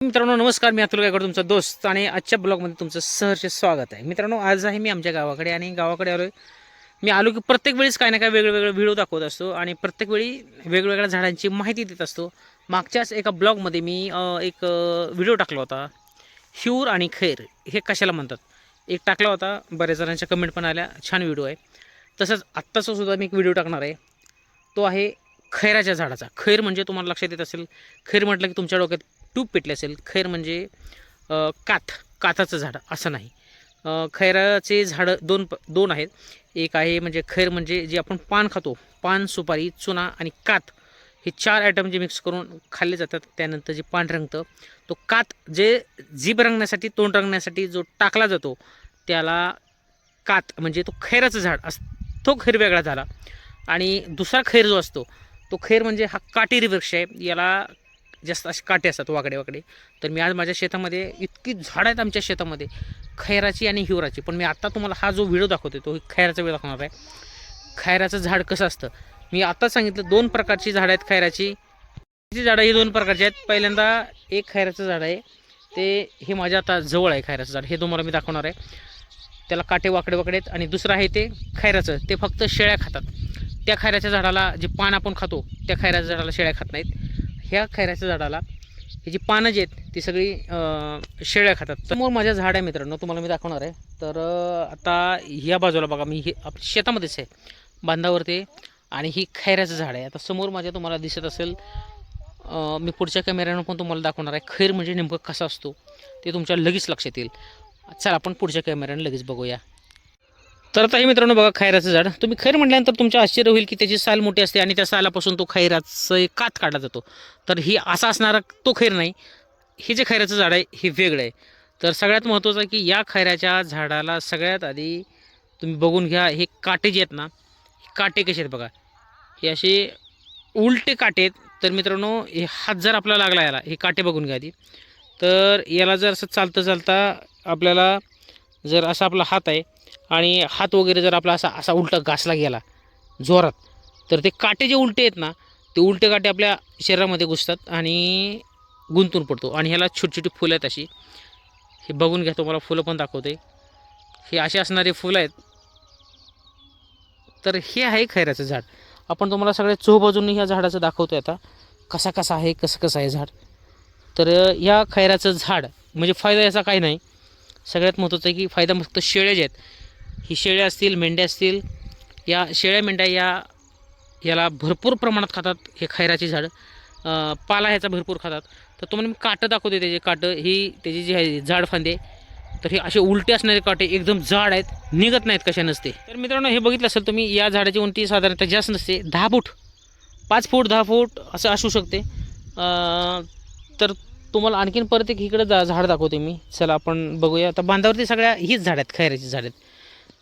मित्रांनो नमस्कार. मी अतुल गायकवाड तुमचा दोस्त आणि आजच्या ब्लॉगमध्ये तुमचं सहर्ष स्वागत आहे. मित्रांनो आज आहे मी आमच्या गावाकडे आणि गावाकडे आलो मी आलो की प्रत्येक वेळेस काय ना काय वेगळे वेगळे व्हिडिओ दाखवत असतो आणि प्रत्येक वेळी वेगवेगळ्या झाडांची माहिती देत असतो. मागच्याच एका ब्लॉगमध्ये मी एक व्हिडिओ टाकला होता. ह्यूर आणि खैर हे कशाला म्हणतात? एक टाकला होता. बऱ्याच जणांच्या कमेंट पण आल्या. छान व्हिडिओ आहे. तसंच आत्ताचा सुद्धा मी एक व्हिडिओ टाकणार आहे. तो आहे खैराच्या झाडाचा. खैर म्हणजे तुम्हाला लक्षात येत असेल. खैर म्हटलं की तुमच्या डोक्यात टूप पेटले असेल खैर म्हणजे काथ काथाचं झाड असं नाही. खैराचे झाडं दोन प दोन आहेत. एक आहे म्हणजे खैर म्हणजे जे आपण पान खातो पान सुपारी चुना आणि कात हे चार आयटम जे मिक्स करून खाल्ले जातात त्यानंतर जे पान रंगतं तो कात जे जीभ रंगण्यासाठी तोंड रंगण्यासाठी जो टाकला जातो त्याला कात म्हणजे तो खैराचं झाड अस तो खैर वेगळा झाला. आणि दुसरा खैर जो असतो तो खैर म्हणजे हा काटेरी वृक्ष आहे याला जास्त असे काटे असतात वाकडे वाकडे. तर मी आज माझ्या शेतामध्ये इतकी झाडं आहेत आमच्या शेतामध्ये खैराची आणि हिवराची. पण मी आत्ता तुम्हाला हा जो व्हिडिओ दाखवतो तो खैराचा व्हिडिओ दाखवणार आहे. खैराचं झाड कसं असतं? मी आत्ताच सांगितलं दोन प्रकारची झाडं आहेत खैराची. ची झाडं ही दोन प्रकारची आहेत. पहिल्यांदा एक खैराचं झाड आहे ते हे माझ्या आता जवळ आहे खैराचं झाड. हे तुम्हाला मी दाखवणार आहे. त्याला काटे वाकडे वाकडे आहेत आणि दुसरं आहे ते खैराचं. ते फक्त शेळ्या खातात. त्या खैऱ्याच्या झाडाला जे पान आपण खातो त्या खैऱ्याच्या झाडाला शेळ्या खात नाहीत. ह्या खैऱ्याच्या झाडाला ही जी पानं जी आहेत ती सगळी शेळ्या खातात. समोर माझ्या झाड आहे मित्रांनो तुम्हाला मी दाखवणार आहे. तर आता ह्या बाजूला बघा मी हे आप शेतामध्येच आहे बांधावरती आणि ही खैऱ्याचं झाड आहे. आता समोर माझ्या तुम्हाला दिसत असेल मी पुढच्या कॅमेऱ्यानं पण तुम्हाला दाखवणार आहे खैर म्हणजे नेमकं कसा असतो ते तुमच्या लगेच लक्षात येईल. चला आपण पुढच्या कॅमेऱ्यानं लगेच बघूया. तर आता हे मित्रांनो बघा खैराचं झाड. तुम्ही खैर म्हटल्यानंतर तुमचं आश्चर्य होईल की त्याची साल मोठी असते आणि त्या सालापासून तो खैराचं एक कात काढला जातो. तर ही असा असणारा तो खैर नाही. हे जे खैराचं झाड आहे हे वेगळं आहे. तर सगळ्यात महत्त्वाचं की या खैराच्या झाडाला सगळ्यात आधी तुम्ही बघून घ्या हे काटे जे आहेत ना हे काटे कसे आहेत बघा. हे असे उलटे काटे आहेत. तर मित्रांनो हे हात जर आपला लागला याला हे काटे बघून घ्या आधी. तर याला जर असं चालतं चालता आपल्याला जर असा आपला हात आहे आणि हात वगैरे जर आपला असा असा उलटा घासला गेला जोरात तर ते काटे जे उलटे आहेत ना ते उलटे काटे आपल्या शरीरामध्ये घुसतात आणि गुंतून पडतो. आणि ह्याला छोटी छोटी फुलं आहेत अशी. हे बघून घ्या तुम्हाला फुलं पण दाखवते. हे असे असणारे फुलं आहेत. तर हे आहे खैऱ्याचं झाड. आपण तुम्हाला सगळ्या चोबाजूंनी ह्या झाडाचं दाखवतो आता. कसा कसा आहे कसं कसं आहे झाड. तर ह्या खैऱ्याचं झाड म्हणजे फायदा याचा काही नाही. सगळ्यात महत्त्वाचं आहे की फायदा फक्त शेळ्या जे आहेत ही शेळ्या असतील मेंढ्या असतील या शेळ्या मेंढ्या या याला भरपूर प्रमाणात खातात हे खैराची झाड. पाला ह्याचा भरपूर खातात. तर तुम्हाला मी काटं दाखवते त्याचे काटं. ही त्याची जी आहे झाड फांदे तर हे असे उलटे असणारे काटे एकदम जाड आहेत निघत नाहीत कशा नसते. तर मित्रांनो हे बघितलं असेल तुम्ही या झाडाची उंची साधारणतः जास्त नसते दहा फूट पाच फूट दहा फूट असं असू शकते. तर तुम्हाला आणखीन परत एक इकडं जा झाड दाखवते मी. चला आपण बघूया. आता बांधावरती सगळ्या हीच झाड आहेत खैराची झाड आहेत.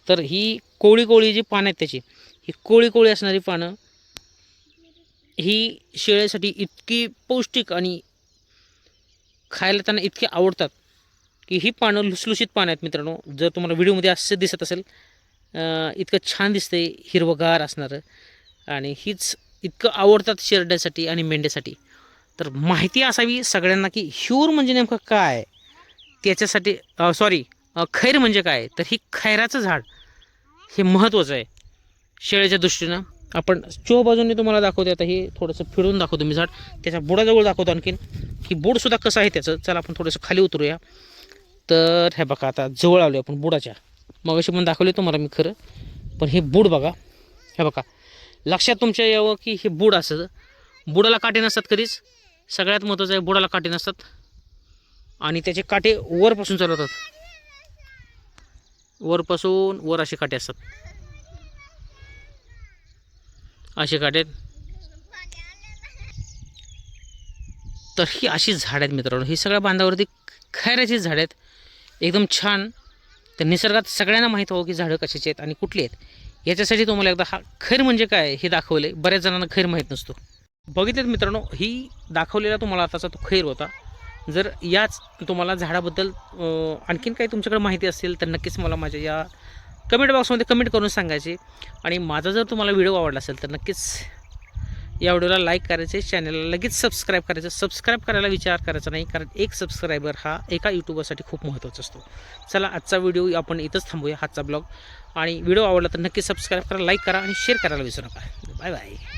तर ही कोळी कोळी जी पानं आहेत त्याची ही कोळी कोळी असणारी पानं ही शेळ्यासाठी इतकी पौष्टिक आणि खायला त्यांना इतकी आवडतात की ही पानं लुसलुशीत पानं आहेत मित्रांनो. जर तुम्हाला व्हिडिओमध्ये असं दिसत असेल इतकं छान दिसतंय हिरवगार असणारं आणि हीच इतकं आवडतात शेरड्यासाठी आणि मेंढ्यासाठी. तर माहिती असावी सगळ्यांना की ह्यूर म्हणजे नेमकं काय? त्याच्यासाठी सॉरी खैर म्हणजे काय? तर ही खैराचं झाड. हे महत्त्वाचं आहे. शेळीच्या दृष्टीनं आपण चो बाजूने तुम्हाला दाखवते. आता हे थोडंसं फिरून दाखवतो मी झाड. त्याच्या बुडाजवळ दाखवतो आणखीन. की बुडसुद्धा कसं आहे त्याचं? चला आपण थोडंसं खाली उतरूया. तर हे बघा आता जवळ आलो आपण बुडाच्या. मग अशी पण दाखवले तुम्हाला मी खरं. पण हे बुड बघा. हे बघा. लक्षात तुमच्या यावं की हे बुड असतं बुडाला काटे नसतात कधीच. सगळ्यात महत्त्वाचं आहे बुडाला काटे नसतात. आणि त्याचे काटे वरपासून चालवतात. वरपासून वर असे काटे असतात. असे काटे आहेत. तर ही अशी झाड आहेत मित्रांनो. ही सगळ्या बांधावरती खैराची झाड आहेत. एकदम छान. तर निसर्गात सगळ्यांना माहीत हवं हो की झाडं कशाची आहेत आणि कुठली आहेत. याच्यासाठी तुम्हाला एकदा हा खैर म्हणजे काय हे दाखवले बऱ्याच जणांना खैर माहीत नसतो. बघितलेत मित्रांनो ही दाखवलेला तुम्हाला आताचा तो खैर होता. जर याच तुम्हाला झाडाबद्दल आणखीन काही तुमच्याकडे माहिती असेल तर नक्कीच मला माझ्या या कमेंट बॉक्समध्ये कमेंट करून सांगायचे. आणि माझा जर तुम्हाला व्हिडिओ आवडला असेल तर नक्कीच या व्हिडिओला लाईक करायचे चॅनलला लगेच सबस्क्राईब करायचं. सबस्क्राईब करायला विचार करायचा नाही कारण एक सबस्क्रायबर हा एका यूट्यूबरसाठी खूप महत्त्वाचा असतो. चला आजचा व्हिडिओ आपण इथंच थांबूया हातचा ब्लॉग आणि व्हिडिओ आवडला तर नक्की सबस्क्राईब करा लाईक करा आणि शेअर करायला विसरू नका. Bye bye